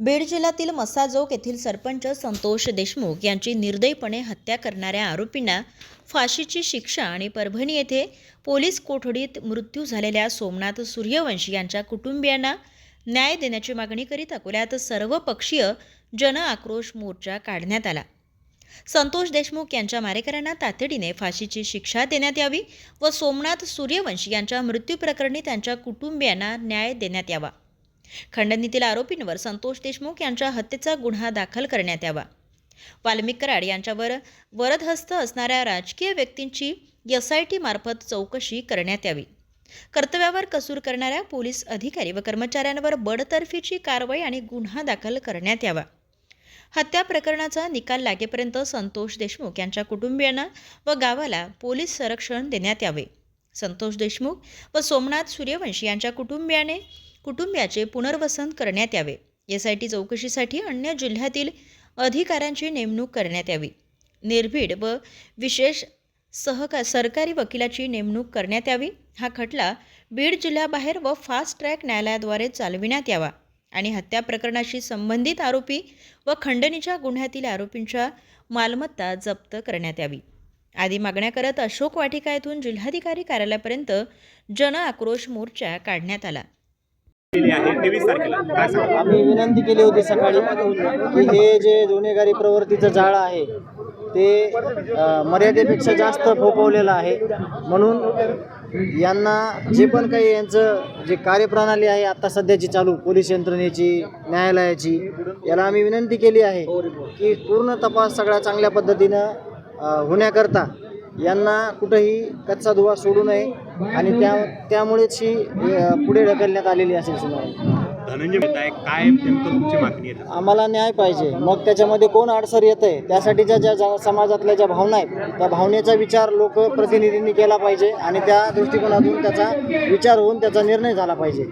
बीड जिल्ह्यातील मसाजोग येथील सरपंच संतोष देशमुख यांची निर्दयीपणे हत्या करणाऱ्या आरोपींना फाशीची शिक्षा आणि परभणी येथे पोलीस कोठडीत मृत्यू झालेल्या सोमनाथ सूर्यवंशी यांच्या कुटुंबियांना न्याय देण्याची मागणी करीत अकोल्यात सर्वपक्षीय जन आक्रोश मोर्चा काढण्यात आला. संतोष देशमुख यांच्या मारेकऱ्यांना तातडीने फाशीची शिक्षा देण्यात यावी व सोमनाथ सूर्यवंशी यांच्या मृत्यूप्रकरणी त्यांच्या कुटुंबियांना न्याय देण्यात यावा. खंडणीतील आरोपींवर संतोष देशमुख यांच्या हत्येचा गुन्हा दाखल करण्यात यावा. वाल्मिक कराड यांच्यावर वरदहस्त असणाऱ्या राजकीय व्यक्तींची एस आय टी मार्फत चौकशी करण्यात यावी. कर्तव्यावर कसूर करणाऱ्या पोलीस अधिकारी व कर्मचाऱ्यांवर बडतर्फीची कारवाई आणि गुन्हा दाखल करण्यात यावा. हत्या प्रकरणाचा निकाल लागेपर्यंत संतोष देशमुख यांच्या कुटुंबियांना व गावाला पोलीस संरक्षण देण्यात यावे. संतोष देशमुख व सोमनाथ सूर्यवंशी यांच्या कुटुंबियाने कुटुंबियाचे पुनर्वसन करण्यात यावे. एस आय टी चौकशीसाठी अन्य जिल्ह्यातील अधिकाऱ्यांची नेमणूक करण्यात यावी. निर्भीड व विशेष सहका सरकारी वकिलाची नेमणूक करण्यात यावी. हा खटला बीड जिल्ह्याबाहेर व फास्ट ट्रॅक न्यायालयाद्वारे चालविण्यात यावा आणि हत्या प्रकरणाशी संबंधित आरोपी व खंडणीच्या गुन्ह्यातील आरोपींच्या मालमत्ता जप्त करण्यात यावी. आदी मागण्या करत अशोक वाटिका येथून जिल्हाधिकारी कार्यालयापर्यंत जन आक्रोश मोर्चा काढण्यात आला. आम्ही विनंती केली होती सकाळी की हे जे गुन्हेगारी प्रवृत्तीचं जाळं आहे ते मर्यादेपेक्षा जास्त फोपवलेलं आहे. म्हणून यांना जे पण काही यांचं जे कार्यप्रणाली आहे आता सध्याची चालू पोलीस यंत्रणेची न्यायालयाची याला आम्ही विनंती केली आहे की पूर्ण तपास सगळ्या चांगल्या पद्धतीनं होण्याकरता यांना कुठंही कच्चा धुवा सोडू नये आणि त्या त्यामुळेच ही पुढे ढकलण्यात आलेली असेल सुनावणी धनंजय काय नेमकं तुमची मागणी आहे? आम्हाला न्याय पाहिजे. मग त्याच्यामध्ये कोण अडसर येतं आहे त्यासाठीच्या ज्या ज्या समाजातल्या ज्या भावना आहेत त्या भावनेचा विचार लोकप्रतिनिधींनी केला पाहिजे आणि त्या दृष्टिकोनातून त्याचा विचार होऊन त्याचा निर्णय झाला पाहिजे.